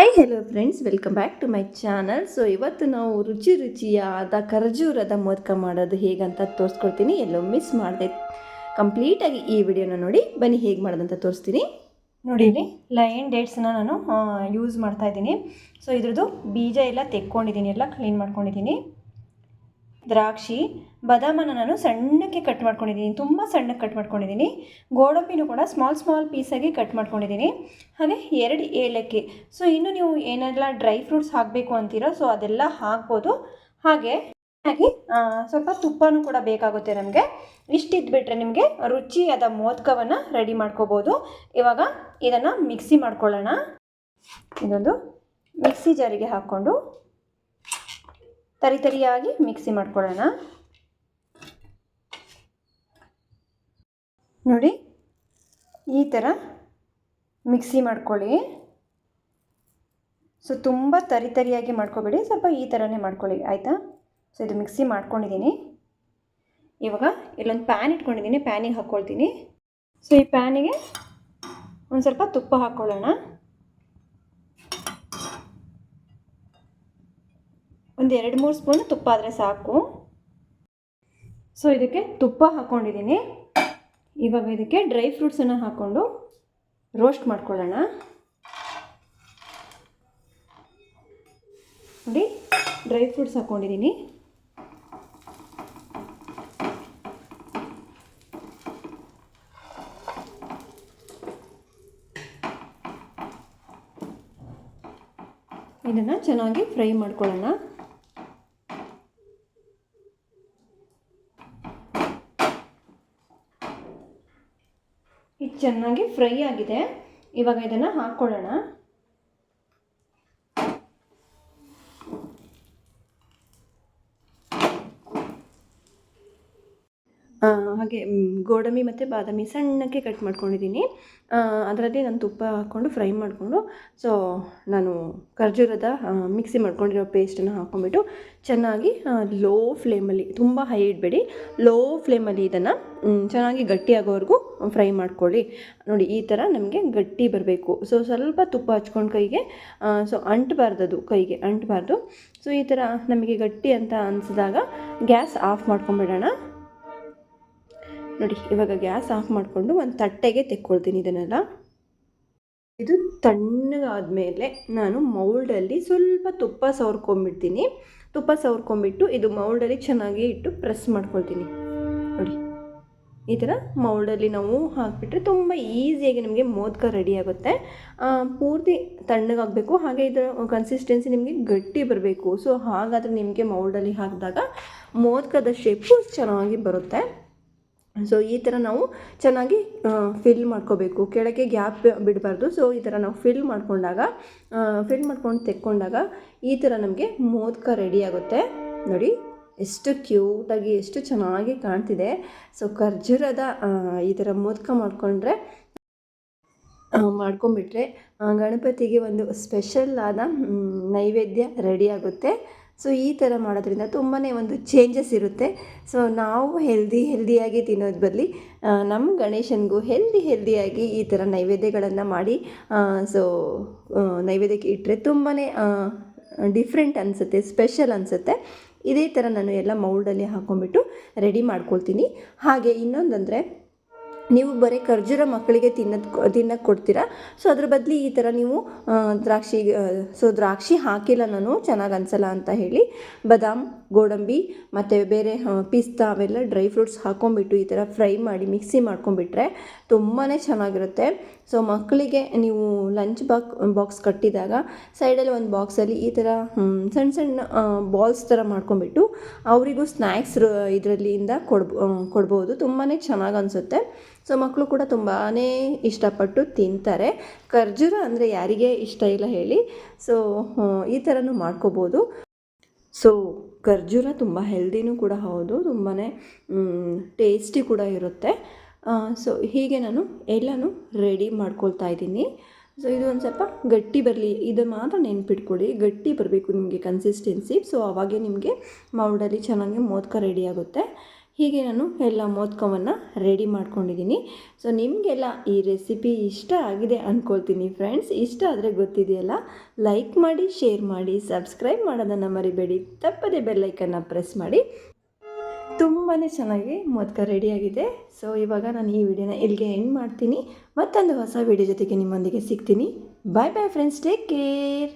Hi hello friends welcome back to my channel so ಇವತ್ತು ನಾವು ರುಚಿ ರುಚಿಯಾದ ಖರ್ಜೂರದ ಮೋದಕ ಮಾಡೋದು ಹೇಗಂತ ತೋರಿಸ್ಕೊಡ್ತೀನಿ. ಎಲ್ಲೋ ಮಿಸ್ ಮಾಡಿದೆ ಕಂಪ್ಲೀಟಾಗಿ ಈ ವಿಡಿಯೋನ ನೋಡಿ, ಬನ್ನಿ ಹೇಗೆ ಮಾಡೋದಂತ ತೋರಿಸ್ತೀನಿ. ನೋಡಿ, ಇಲ್ಲಿ ಲೈನ್ ಡೇಟ್ಸನ್ನ ನಾನು ಯೂಸ್ ಮಾಡ್ತಾ ಇದ್ದೀನಿ. ಸೊ ಇದ್ರದ್ದು ಬೀಜ ಎಲ್ಲ ತೆಕ್ಕೊಂಡಿದ್ದೀನಿ, ಎಲ್ಲ ಕ್ಲೀನ್ ಮಾಡ್ಕೊಂಡಿದ್ದೀನಿ. ದ್ರಾಕ್ಷಿ ಬದಾಮನ ನಾನು ಸಣ್ಣಕ್ಕೆ ಕಟ್ ಮಾಡ್ಕೊಂಡಿದ್ದೀನಿ. ತುಂಬ ಸಣ್ಣಕ್ಕೆ ಕಟ್ ಮಾಡ್ಕೊಂಡಿದ್ದೀನಿ. ಗೋಡಂಬಿನೂ ಕೂಡ ಸ್ಮಾಲ್ ಸ್ಮಾಲ್ ಪೀಸಾಗಿ ಕಟ್ ಮಾಡ್ಕೊಂಡಿದ್ದೀನಿ. ಹಾಗೆ ಎರಡು ಏಲಕ್ಕಿ. ಸೊ ಇನ್ನು ನೀವು ಏನೆಲ್ಲ ಡ್ರೈ ಫ್ರೂಟ್ಸ್ ಹಾಕಬೇಕು ಅಂತೀರೋ ಸೊ ಅದೆಲ್ಲ ಹಾಕ್ಬೋದು. ಹಾಗೆ ಹಾಗೆ ಸ್ವಲ್ಪ ತುಪ್ಪನೂ ಕೂಡ ಬೇಕಾಗುತ್ತೆ ನಮಗೆ. ಇಷ್ಟಿದ್ಬಿಟ್ರೆ ನಿಮಗೆ ರುಚಿಯಾದ ಮೋದಕವನ್ನು ರೆಡಿ ಮಾಡ್ಕೋಬೋದು. ಇವಾಗ ಇದನ್ನು ಮಿಕ್ಸಿ ಮಾಡ್ಕೊಳ್ಳೋಣ. ಇದೊಂದು ಮಿಕ್ಸಿ ಜಾರಿಗೆ ಹಾಕ್ಕೊಂಡು. ತರಿ ತರಿಯಾಗಿ ಮಿಕ್ಸಿ ಮಾಡ್ಕೊಳ್ಳೋಣ. ನೋಡಿ, ಈ ಥರ ಮಿಕ್ಸಿ ಮಾಡ್ಕೊಳ್ಳಿ. ಸೊ, ತುಂಬ ತರಿ ತರಿಯಾಗಿ ಮಾಡ್ಕೊಬೇಡಿ, ಸ್ವಲ್ಪ ಈ ಥರನೇ ಮಾಡ್ಕೊಳ್ಳಿ, ಆಯಿತಾ? ಸೊ, ಇದು ಮಿಕ್ಸಿ ಮಾಡ್ಕೊಂಡಿದ್ದೀನಿ. ಇವಾಗ ಇಲ್ಲೊಂದು ಪ್ಯಾನ್ ಇಟ್ಕೊಂಡಿದ್ದೀನಿ, ಪ್ಯಾನಿಗೆ ಹಾಕ್ಕೊಳ್ತೀನಿ. ಸೊ, ಈ ಪ್ಯಾನಿಗೆ ಒಂದು ಸ್ವಲ್ಪ ತುಪ್ಪ ಹಾಕ್ಕೊಳ್ಳೋಣ. ಒಂದು ಎರಡು ಮೂರು ಸ್ಪೂನ್ ತುಪ್ಪ ಆದರೆ ಸಾಕು. ಸೊ ಇದಕ್ಕೆ ತುಪ್ಪ ಹಾಕ್ಕೊಂಡಿದ್ದೀನಿ ಇವಾಗ ಇದಕ್ಕೆ ಡ್ರೈ ಫ್ರೂಟ್ಸನ್ನು ಹಾಕ್ಕೊಂಡು ರೋಸ್ಟ್ ಮಾಡ್ಕೊಳ್ಳೋಣ. ನೋಡಿ, ಡ್ರೈ ಫ್ರೂಟ್ಸ್ ಹಾಕ್ಕೊಂಡಿದ್ದೀನಿ ಇದನ್ನು ಚೆನ್ನಾಗಿ ಫ್ರೈ ಮಾಡ್ಕೊಳ್ಳೋಣ ಇದು ಚೆನ್ನಾಗಿ ಫ್ರೈ ಆಗಿದೆ. ಇವಾಗ ಇದನ್ನು ಹಾಕ್ಕೊಳ್ಳೋಣ ಹಾಗೆ ಗೋಡಂಬಿ ಮತ್ತು ಬಾದಾಮಿ ಸಣ್ಣಕ್ಕೆ ಕಟ್ ಮಾಡ್ಕೊಂಡಿದ್ದೀನಿ. ಅದರಲ್ಲಿ ನಾನು ತುಪ್ಪ ಹಾಕ್ಕೊಂಡು ಫ್ರೈ ಮಾಡಿಕೊಂಡು ಸೊ ನಾನು ಖರ್ಜೂರದ ಮಿಕ್ಸಿ ಮಾಡ್ಕೊಂಡಿರೋ ಪೇಸ್ಟನ್ನು ಹಾಕ್ಕೊಂಡ್ಬಿಟ್ಟು ಚೆನ್ನಾಗಿ ಲೋ ಫ್ಲೇಮಲ್ಲಿ ತುಂಬ ಹೈ ಇಡಬೇಡಿ. ಲೋ ಫ್ಲೇಮಲ್ಲಿ ಇದನ್ನು ಚೆನ್ನಾಗಿ ಗಟ್ಟಿಯಾಗೋವರೆಗೂ ಫ್ರೈ ಮಾಡ್ಕೊಳ್ಳಿ. ನೋಡಿ, ಈ ಥರ ನಮಗೆ ಗಟ್ಟಿ ಬರಬೇಕು. ಸೊ ಸ್ವಲ್ಪ ತುಪ್ಪ ಹಚ್ಕೊಂಡು ಕೈಗೆ ಸೊ ಅಂಟಬಾರ್ದದು, ಕೈಗೆ ಅಂಟಬಾರ್ದು. ಸೊ ಈ ಥರ ನಮಗೆ ಗಟ್ಟಿ ಅಂತ ಅನಿಸಿದಾಗ, ಗ್ಯಾಸ್ ಆಫ್ ಮಾಡ್ಕೊಂಬಿಡೋಣ. ನೋಡಿ, ಇವಾಗ ಗ್ಯಾಸ್ ಆಫ್ ಮಾಡಿಕೊಂಡು ಒಂದು ತಟ್ಟೆಗೆ ತೆಕ್ಕೊಳ್ತೀನಿ ಇದನ್ನೆಲ್ಲ. ಇದು ತಣ್ಣಗಾದ ಮೇಲೆ ನಾನು ಮೌಲ್ಡಲ್ಲಿ ಸ್ವಲ್ಪ ತುಪ್ಪ ಸವರ್ಕೊಂಬಿಡ್ತೀನಿ. ತುಪ್ಪ ಸವರ್ಕೊಂಬಿಟ್ಟು ಇದು ಮೌಲ್ಡಲ್ಲಿ ಚೆನ್ನಾಗಿ ಇಟ್ಟು ಪ್ರೆಸ್ ಮಾಡ್ಕೊಳ್ತೀನಿ. ನೋಡಿ, ಈ ಥರ ಮೌಲ್ಡಲ್ಲಿ ನಾವು ಹಾಕಿಬಿಟ್ರೆ ತುಂಬ ಈಸಿಯಾಗಿ ನಮಗೆ ಮೋದಕ ರೆಡಿ ಆಗುತ್ತೆ. ಪೂರ್ತಿ ತಣ್ಣಗಾಗಬೇಕು. ಹಾಗೆ ಇದರ ಕನ್ಸಿಸ್ಟೆನ್ಸಿ ನಿಮಗೆ ಗಟ್ಟಿ ಬರಬೇಕು. ಸೊ ಹಾಗಾದರೆ ನಿಮಗೆ ಮೌಲ್ಡಲ್ಲಿ ಹಾಕಿದಾಗ ಮೋದಕದ ಶೇಪು ಚೆನ್ನಾಗಿ ಬರುತ್ತೆ. ಸೊ ಈ ಥರ ನಾವು ಚೆನ್ನಾಗಿ ಫಿಲ್ ಮಾಡ್ಕೋಬೇಕು. ಕೆಳಗೆ ಗ್ಯಾಪ್ ಬಿಡಬಾರ್ದು. ಸೊ ಈ ಥರ ನಾವು ಫಿಲ್ ಮಾಡ್ಕೊಂಡಾಗ ಫಿಲ್ ಮಾಡ್ಕೊಂಡು ತೆಕ್ಕೊಂಡಾಗ ಈ ಥರ ನಮಗೆ ಮೋದಕ ರೆಡಿ ಆಗುತ್ತೆ. ನೋಡಿ, ಎಷ್ಟು ಕ್ಯೂಟಾಗಿ ಎಷ್ಟು ಚೆನ್ನಾಗಿ ಕಾಣ್ತಿದೆ. ಸೊ ಖರ್ಜೂರದ ಈ ಥರ ಮೋದಕ ಮಾಡಿಕೊಂಡ್ರೆ ಮಾಡ್ಕೊಂಬಿಟ್ರೆ ಗಣಪತಿಗೆ ಒಂದು ಸ್ಪೆಷಲ್ ಆದ ನೈವೇದ್ಯ ರೆಡಿ ಆಗುತ್ತೆ. ಸೊ ಈ ಥರ ಮಾಡೋದ್ರಿಂದ ತುಂಬಾ ಒಂದು ಚೇಂಜಸ್ ಇರುತ್ತೆ. ಸೊ ನಾವು ಹೆಲ್ದಿ ಹೆಲ್ದಿಯಾಗಿ ತಿನ್ನೋದು ಬದಲಿ ನಮ್ಮ ಗಣೇಶನಿಗೂ ಹೆಲ್ದಿ ಹೆಲ್ದಿಯಾಗಿ ಈ ಥರ ನೈವೇದ್ಯಗಳನ್ನು ಮಾಡಿ ಸೊ ನೈವೇದ್ಯಕ್ಕೆ ಇಟ್ಟರೆ ತುಂಬಾ ಡಿಫ್ರೆಂಟ್ ಅನಿಸುತ್ತೆ ಸ್ಪೆಷಲ್ ಅನಿಸುತ್ತೆ. ಇದೇ ಥರ ನಾನು ಎಲ್ಲ ಮೌಲ್ಡಲ್ಲಿ ಹಾಕ್ಕೊಂಬಿಟ್ಟು ರೆಡಿ ಮಾಡ್ಕೊಳ್ತೀನಿ. ಹಾಗೆ ಇನ್ನೊಂದಂದರೆ ನೀವು ಬರೀ ಖರ್ಜೂರ ಮಕ್ಕಳಿಗೆ ತಿನ್ನೋದು ತಿನ್ನಕ್ಕೆ ಕೊಡ್ತೀರಾ? ಸೊ ಅದ್ರ ಬದಲು ಈ ಥರ ನೀವು ದ್ರಾಕ್ಷಿ ಸೊ ದ್ರಾಕ್ಷಿ ಹಾಕಿಲ್ಲ ನಾನು, ಚೆನ್ನಾಗಿ ಅನಿಸಲ್ಲ ಅಂತ ಹೇಳಿ. ಬಾದಾಮ್ ಗೋಡಂಬಿ, ಮತ್ತು ಬೇರೆ ಪಿಸ್ತಾ ಅವೆಲ್ಲ ಡ್ರೈ ಫ್ರೂಟ್ಸ್ ಹಾಕ್ಕೊಂಬಿಟ್ಟು ಈ ಥರ ಫ್ರೈ ಮಾಡಿ ಮಿಕ್ಸಿ ಮಾಡ್ಕೊಂಬಿಟ್ರೆ ತುಂಬಾ ಚೆನ್ನಾಗಿರುತ್ತೆ. ಸೊ, ಮಕ್ಕಳಿಗೆ ನೀವು ಲಂಚ್ ಬಾಕ್, ಬಾಕ್ಸ್ ಕಟ್ಟಿದಾಗ ಸೈಡಲ್ಲಿ ಒಂದು ಬಾಕ್ಸಲ್ಲಿ ಈ ಥರ ಸಣ್ಣ ಸಣ್ಣ ಬಾಲ್ಸ್ ಥರ ಮಾಡ್ಕೊಂಬಿಟ್ಟು ಅವರಿಗೂ ಸ್ನ್ಯಾಕ್ಸ್ ಇದರಲ್ಲಿಂದ ಕೊಡ್ಬೋ ಕೊಡ್ಬೋದು. ತುಂಬಾ ಚೆನ್ನಾಗಿ ಅನಿಸುತ್ತೆ. ಸೊ, ಮಕ್ಕಳು ಕೂಡ ತುಂಬಾ ಇಷ್ಟಪಟ್ಟು ತಿಂತಾರೆ. ಖರ್ಜೂರ ಅಂದರೆ ಯಾರಿಗೆ ಇಷ್ಟ ಇಲ್ಲ ಹೇಳಿ. ಸೊ ಈ ಥರನೂ ಮಾಡ್ಕೋಬೋದು. ಸೊ ಖರ್ಜೂರ ತುಂಬ ಹೆಲ್ದಿನೂ ಕೂಡ ಹೌದು ತುಂಬಾ ಟೇಸ್ಟಿ ಕೂಡ ಇರುತ್ತೆ. ಸೊ ಹೀಗೆ ನಾನು ಎಲ್ಲನೂ ರೆಡಿ ಮಾಡ್ಕೊಳ್ತಾ ಇದ್ದೀನಿ. ಸೊ ಇದು ಒಂದು ಸ್ವಲ್ಪ ಗಟ್ಟಿ ಬರಲಿ, ಇದು ಮಾತ್ರ ನೆನ್ಪಿಟ್ಕೊಳ್ಳಿ ಗಟ್ಟಿ ಬರಬೇಕು ನಿಮಗೆ ಕನ್ಸಿಸ್ಟೆನ್ಸಿ ಸೊ ಅವಾಗೆ ನಿಮಗೆ ಮೌಲ್ಡಲ್ಲಿ ಚೆನ್ನಾಗಿ ಮೋದಕ ರೆಡಿ ಆಗುತ್ತೆ. ಹೀಗೆ ನಾನು ಎಲ್ಲ ಮೋದಕವನ್ನು ರೆಡಿ ಮಾಡ್ಕೊಂಡಿದ್ದೀನಿ. ಸೊ ನಿಮಗೆಲ್ಲ ಈ ರೆಸಿಪಿ ಇಷ್ಟ ಆಗಿದೆ ಅಂದ್ಕೊಳ್ತೀನಿ ಫ್ರೆಂಡ್ಸ್ ಇಷ್ಟ ಆದರೆ ಗೊತ್ತಿದೆಯಲ್ಲ? ಲೈಕ್ ಮಾಡಿ ಶೇರ್ ಮಾಡಿ ಸಬ್ಸ್ಕ್ರೈಬ್ ಮಾಡೋದನ್ನು ಮರಿಬೇಡಿ. ತಪ್ಪದೆ ಬೆಲ್ಲೈಕನ್ನು ಪ್ರೆಸ್ ಮಾಡಿ. ತುಂಬಾ ಚೆನ್ನಾಗಿ ಮೋದಕ ರೆಡಿಯಾಗಿದೆ ಸೊ ಇವಾಗ ನಾನು ಈ ವಿಡಿಯೋನ ಇಲ್ಲಿಗೆ ಎಂಡ್ ಮಾಡ್ತೀನಿ. ಮತ್ತೊಂದು ಹೊಸ ವಿಡಿಯೋ ಜೊತೆಗೆ ನಿಮ್ಮೊಂದಿಗೆ ಸಿಗ್ತೀನಿ. Bye bye friends take care